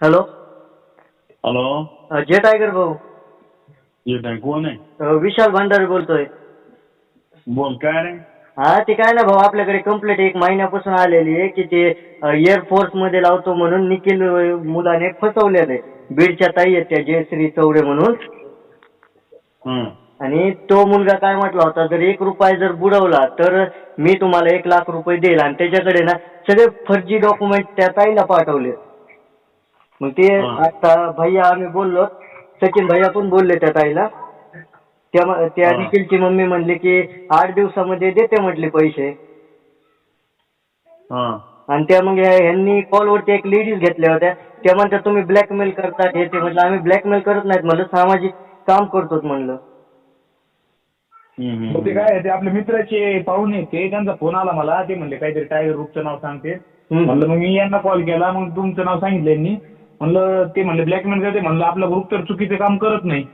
Hello hello अ, जे tiger भाऊ. येत आहे कोण आहे? अ, विशाल भंडारे बोलतोय. बोल काय रे? हा ते काय ना भाऊ आपल्याकडे कंप्लेंट एक महिन्यापासून आलेली आहे की ते एअरफोर्समध्ये लावतो म्हणून निखिल अ, मुलाने फसवलेलं आहे. बीडच्या ताई आहेत त्या जयश्री चौरे म्हणून. हं. आणि तो मुलगा काय म्हटला होता जर एक रुपया जर बुडवला तर मी तुम्हाला एक लाख रुपये देईल. आणि त्याच्याकडे ना सगळे फर्जी डॉक्युमेंट त्या ताईला पाठवले मग ते हा. आता भैया आम्ही बोललो सचिन भैया पण बोलले त्या ताईला त्या म- त्या हा. निखिलची मम्मी म्हणली की आठ दिवसामध्ये देते म्हटले पैसे हं. आणि त्या मग ह्या- ह्यांनी कॉलवरती एक लेडीज घेतल्या होत्या त्या म्हणतात तुम्ही ब्लॅकमेल करता हे ते म्हटलं आम्ही ब्लॅकमेल करत नाहीत म्हणलं सामाजिक काम करतो म्हणलं हं, हं, मग ते हं. काय आहे, ते आपल्या मित्राचे पाहुणे ते त्यांचा फोन आला मला ते म्हणले काहीतरी टायगर ग्रुपचं नाव सांगते हम्म. म्हणलं मग मी यांना कॉल केला मग तुमचं नाव सांगितलं यांनी म्हणलं ते म्हणले ब्लॅकमेल करते म्हणलं आपला ग्रुप तर चुकीचं काम करत नाही.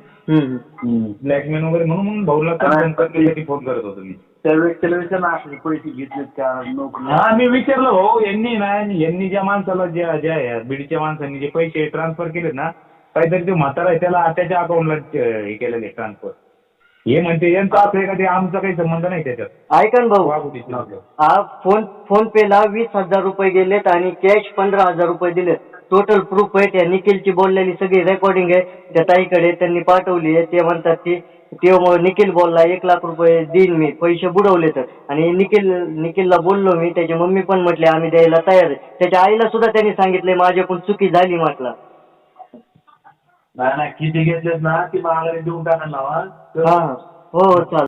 ब्लॅकमेल वगैरे म्हणून भाऊला करण्यासाठी फोन करत होतो मी. पैसे घेतलेत का? नोकरी हा मी विचारलं भाऊ यांनी ना यांनी ज्या माणसाला ज्या ज्या बीडच्या माणसांनी जे पैसे ट्रान्सफर केले ना काहीतरी ते म्हातारा आहे त्याला त्याच्या अकाउंटला हे केलेले ट्रान्सफर हे म्हणते यांचं असं आहे का ते आमचा काही संबंध नाही त्याच्यात. ऐका ना भाऊ. वागुटीचं. हा फोन फोन पे ला वीस हजार रुपये गेलेत आणि कॅश पंधरा हजार रुपये दिलेत. टोटल प्रूफ आहे त्या निखिलची बोललेली सगळी रेकॉर्डिंग आहे त्या ताईकडे त्यांनी पाठवली आहे ते म्हणतात की ते म- निखिल बोलला एक लाख रुपये देईन मी पैसे बुडवले तर. आणि निखिल निखिलला बोललो मी त्याची मम्मी पण म्हटली आम्ही द्यायला तयार आहे. त्याच्या आईला सुद्धा त्यांनी सांगितले माझ्याकडून चुकी झाली म्हटलं. नाही नाही किती घेतलेत ना ती माघारी देऊन टाकायला लावा हा हा. हो चालेल.